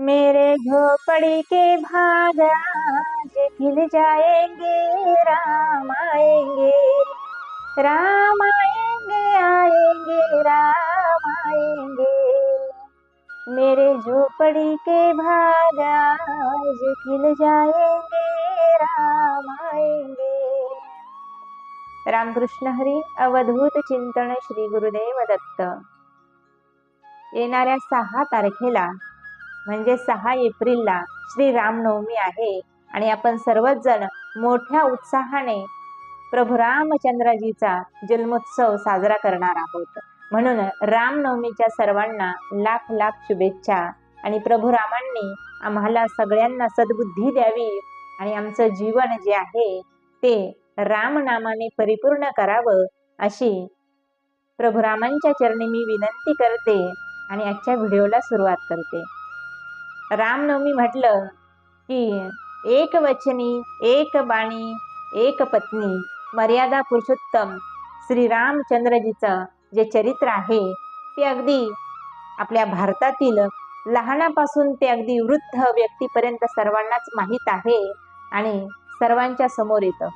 मेरे झोपड़ी के भाग आज खिल जाएँगे, राम आएँगे। राम आएँगे आएँगे, राम आएँगे। मेरे झोपड़ी के भाग आज खिल जाएँगे, राम आएँगे। रामकृष्ण हरी, अवधूत चिंतन श्री गुरुदेव दत्त। येणाऱ्या सहा तारखेला म्हणजे सहा एप्रिलला श्री रामनवमी आहे आणि आपण सर्वच जण मोठ्या उत्साहाने प्रभू रामचंद्रजीचा जन्मोत्सव साजरा करणार आहोत. म्हणून रामनवमीच्या सर्वांना लाख लाख शुभेच्छा आणि प्रभू रामांनी आम्हाला सगळ्यांना सद्बुद्धी द्यावी आणि आमचं जीवन जे आहे ते रामनामाने परिपूर्ण करावं अशी प्रभू रामांच्या चरणी मी विनंती करते आणि आजच्या व्हिडिओला सुरुवात करते. रामनवमी म्हटलं की एक वचनी एक बाणी एक पत्नी मर्यादा पुरुषोत्तम श्रीरामचंद्रजीचं जे चरित्र आहे ते अगदी आपल्या भारतातील लहानापासून ते अगदी वृद्ध व्यक्तीपर्यंत सर्वांनाच माहीत आहे आणि सर्वांच्या समोर येतं.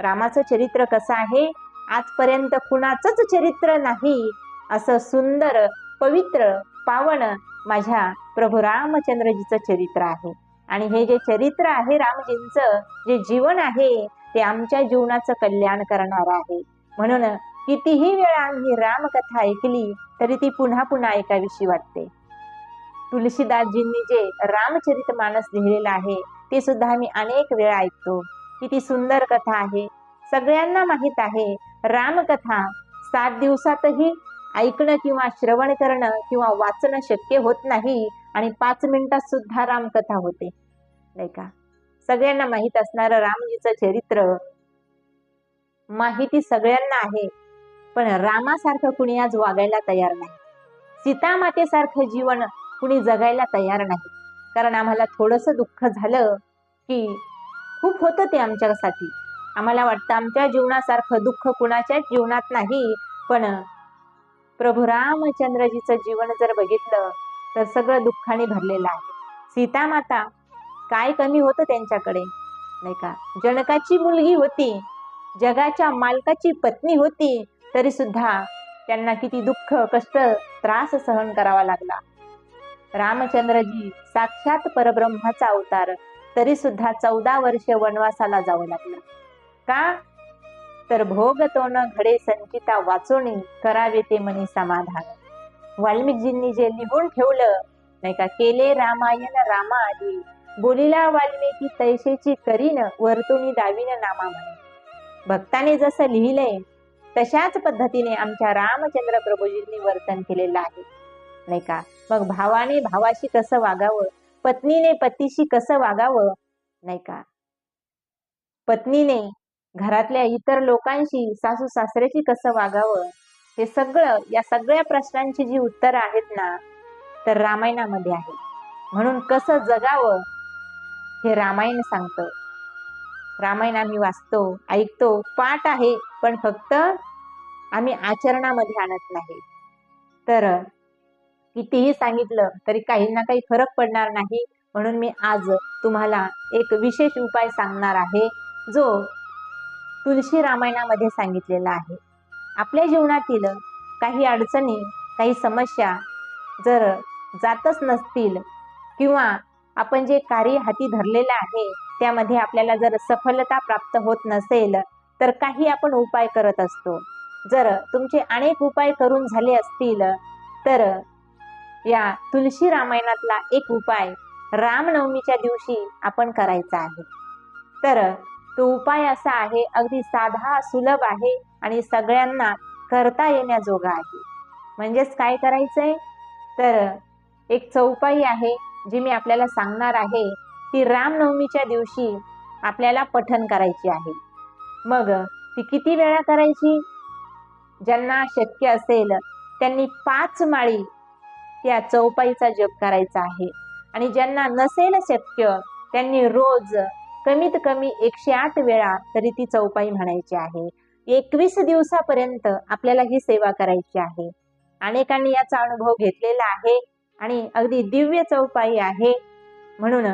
रामाचं चरित्र कसं आहे? आजपर्यंत कुणाचंच चरित्र नाही असं सुंदर पवित्र पावन माझ्या प्रभू रामचंद्रजीचं चरित्र आहे. आणि हे जे चरित्र आहे रामजींचं जे जीवन आहे ते आमच्या जीवनाचं कल्याण करणार आहे. म्हणून कितीही वेळा आम्ही रामकथा ऐकली तरी ती पुन्हा पुन्हा ऐकावीशी वाटते. तुलसीदासजींनी जे रामचरित मानस लिहिलेलं आहे ते सुद्धा आम्ही अनेक वेळा ऐकतो. किती सुंदर कथा आहे. सगळ्यांना माहीत आहे रामकथा सात दिवसातही ऐकणं किंवा श्रवण करणं किंवा वाचणं शक्य होत नाही आणि पाच मिनिटात सुद्धा रामकथा होते. नाही का? सगळ्यांना माहीत असणारं रामजीचं चरित्र माहिती सगळ्यांना आहे पण रामासारखं कुणी आज वागायला तयार नाही. सीतामातेसारखं जीवन कुणी जगायला तयार नाही. कारण आम्हाला थोडंसं दुःख झालं की खूप होतं ते आमच्यासाठी. आम्हाला वाटतं आमच्या जीवनासारखं दुःख कुणाच्याच जीवनात नाही पण प्रभू रामचंद्रजीचं जीवन जर बघितलं तर सगळं दुःखाने भरलेलं आहे. सीतामाता काय कमी होतं त्यांच्याकडे? नाही का? जनकाची मुलगी होती जगाच्या मालकाची पत्नी होती तरी सुद्धा त्यांना किती दुःख कष्ट त्रास सहन करावा लागला. रामचंद्रजी साक्षात परब्रह्माचा अवतार तरी सुद्धा चौदा वर्ष वनवासाला जावं लागलं. का? तर भोग तो न घडे संचिता वाचोणी करावे ते मनी समाधान. वाल्मिकजींनी जे लिहून ठेवलं नाही का केले रामायण रामा आधी बोलिला वाल्मिकी तैशेची करीन वर्तुणी दावीन नामा म्हणे भक्ताने जसं लिहिलंय तशाच पद्धतीने आमच्या रामचंद्र प्रभूजींनी वर्तन केलेलं आहे. नाही का? मग भावाने भावाशी कसं वागावं? पत्नीने पतीशी कसं वागावं? नाही का? पत्नीने घरातल्या इतर लोकांशी सासू सासऱ्याशी कसं वागावं? हे सगळं या सगळ्या प्रश्नांची जी उत्तरं आहेत ना तर रामायणामध्ये आहे. म्हणून कसं जगावं हे रामायण सांगतं. रामायण आम्ही वाचतो ऐकतो. पाठ आहे पण फक्त आम्ही आचरणामध्ये आणत नाही. तर कितीही सांगितलं तरी काही ना काही फरक पडणार नाही. म्हणून मी आज तुम्हाला एक विशेष उपाय सांगणार आहे जो तुलसी रामायणामध्ये सांगितलेलं आहे. आपल्या जीवनातील काही अडचणी काही समस्या जर जातच नसतील किंवा आपण जे कार्य हाती धरलेलं आहे त्यामध्ये आपल्याला जर सफलता प्राप्त होत नसेल तर काही आपण उपाय करत असतो. जर तुमचे अनेक उपाय करून झाले असतील तर या तुलसी रामायणातला एक उपाय रामनवमीच्या दिवशी आपण करायचा आहे. तर तो उपाय असा आहे अगदी साधा सुलभ आहे आणि सगळ्यांना करता येण्याजोगा आहे. म्हणजेच काय करायचंय? तर एक चौपाई आहे जी मी आपल्याला सांगणार आहे ती रामनवमीच्या दिवशी आपल्याला पठन करायची आहे. मग ती किती वेळा करायची? ज्यांना शक्य असेल त्यांनी पाच माळी त्या चौपाईचा जप करायचा आहे. आणि ज्यांना नसेल शक्य त्यांनी रोज कमीत कमी एकशे आठ वेळा तरी ती चौपाई म्हणायची आहे. एकवीस दिवसापर्यंत आपल्याला ही सेवा करायची आहे. अनेकांनी याचा अनुभव घेतलेला आहे आणि अगदी दिव्य चौपाई आहे. म्हणून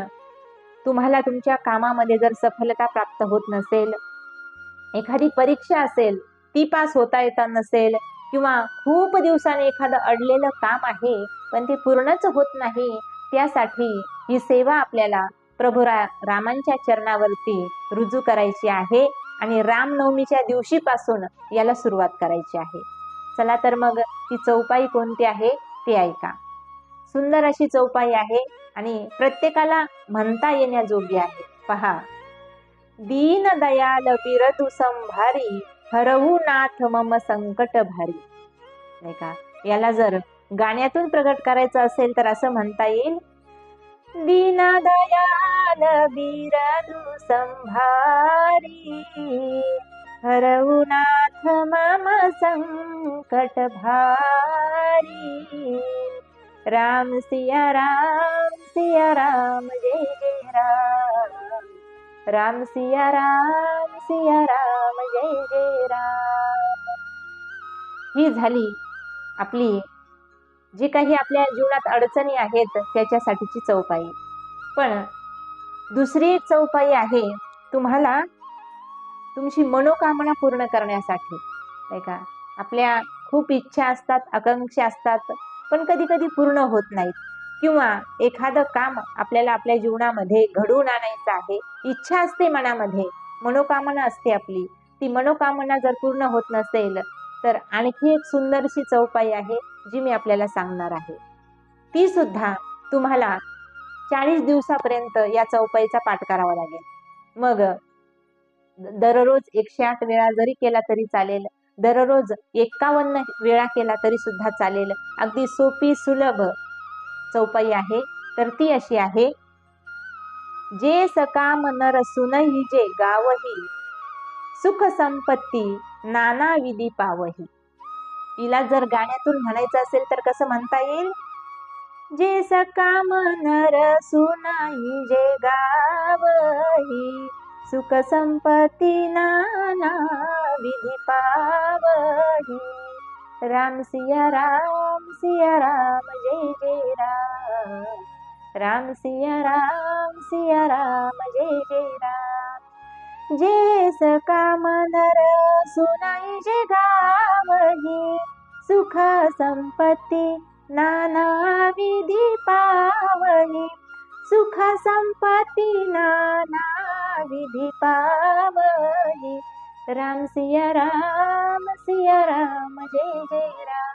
तुम्हाला तुमच्या कामामध्ये जर सफलता प्राप्त होत नसेल एखादी परीक्षा असेल ती पास होता येता नसेल किंवा खूप दिवसाने एखादं अडलेलं काम आहे पण ते पूर्णच होत नाही त्यासाठी ही सेवा आपल्याला प्रभू रा रामांच्या चरणावरती रुजू करायची आहे आणि रामनवमीच्या दिवशीपासून याला सुरुवात करायची आहे. चला तर मग ती चौपाई कोणती आहे ते ऐका. सुंदर अशी चौपाई आहे आणि प्रत्येकाला म्हणता येण्याजोगी आहे. पहा. दीन दयाल बिरतु संभारी हरहू नाथ मम संकट भारी. नाही का? याला जर गाण्यातून प्रकट करायचं असेल तर असं म्हणता येईल दीन दयाल बिरतु संभारी। हरवुनाथ मम संकट भारी। राम सिया राम सिया राम जय जय राम। राम सिया राम सिया राम जय जय राम। ही झाली आपली जी काही आपल्या जीवनात अडचणी आहेत त्याच्यासाठीची चौपाई. पण दुसरी एक चौपाई आहे तुम्हाला तुमची मनोकामना पूर्ण करण्यासाठी. नाही का? आपल्या खूप इच्छा असतात आकांक्षा असतात पण कधी कधी पूर्ण होत नाहीत. किंवा एखादं काम आपल्याला आपल्या जीवनामध्ये घडवून आणायचं आहे इच्छा असते मनामध्ये मनोकामना असते आपली. ती मनोकामना जर पूर्ण होत नसेल तर आणखी एक सुंदरशी चौपाई आहे जी मी आपल्याला सांगणार आहे. ती सुद्धा तुम्हाला चाळीस दिवसापर्यंत या चौपाईचा पाठ करावा लागेल. मग दररोज एकशे आठ वेळा जरी केला तरी चालेल दररोज एकावन्न वेळा केला तरी सुद्धा चालेल. अगदी सोपी सुलभ चौपाई आहे. तर ती अशी आहे जे सकाम नर सुनही जे गावही सुख संपत्ती नाना विधी पावही. तिला जर गाण्यातून म्हणायचं असेल तर कसं म्हणता येईल? जे सकाम नर सुनाई जे गावही सुख संपत्ती नाना विधी पावही. राम सिया राम सिया राम जय जय राम. राम सिया राम सिया राम जय जय राम. जे सकाम नर सुनाई जे गावही सुख संपत्ती नाना विधी पावही। सुख संपत्ती नाना विधी पावही। राम सिया राम सिया राम जय जय राम।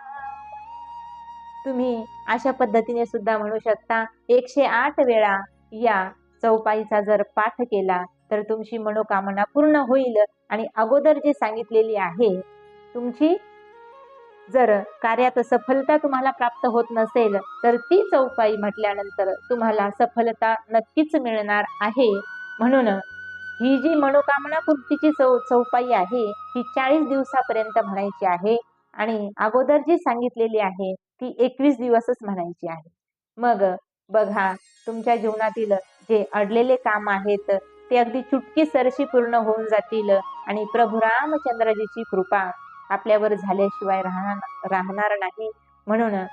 तुम्ही अशा पद्धतीने सुद्धा म्हणू शकता एकशे आठ वेळा या चौपाईचा जर पाठ केला तर तुमची मनोकामना पूर्ण होईल. आणि अगोदर जे सांगितलेली आहे तुमची जर कार्यात सफलता तुम्हाला प्राप्त होत नसेल तर ती चौपाई म्हटल्यानंतर तुम्हाला सफलता नक्कीच मिळणार आहे. म्हणून ही जी मनोकामना पूर्तीची चौ चौपाई आहे ही चाळीस दिवसापर्यंत म्हणायची आहे. आणि अगोदर जी सांगितलेली आहे ती एकवीस दिवसच म्हणायची आहे. मग बघा तुमच्या जीवनातील जे अडलेले काम आहेत ते अगदी चुटकी सरशी पूर्ण होऊन जातील. आणि प्रभू रामचंद्रजीची कृपा आपल्यावर झाल्याशिवाय राहणार राहणार नाही. म्हणून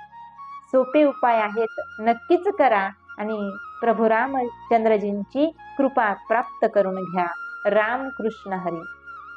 सोपे उपाय आहेत. नक्कीच करा आणि प्रभू रामचंद्रजींची कृपा प्राप्त करून घ्या. राम कृष्ण हरी.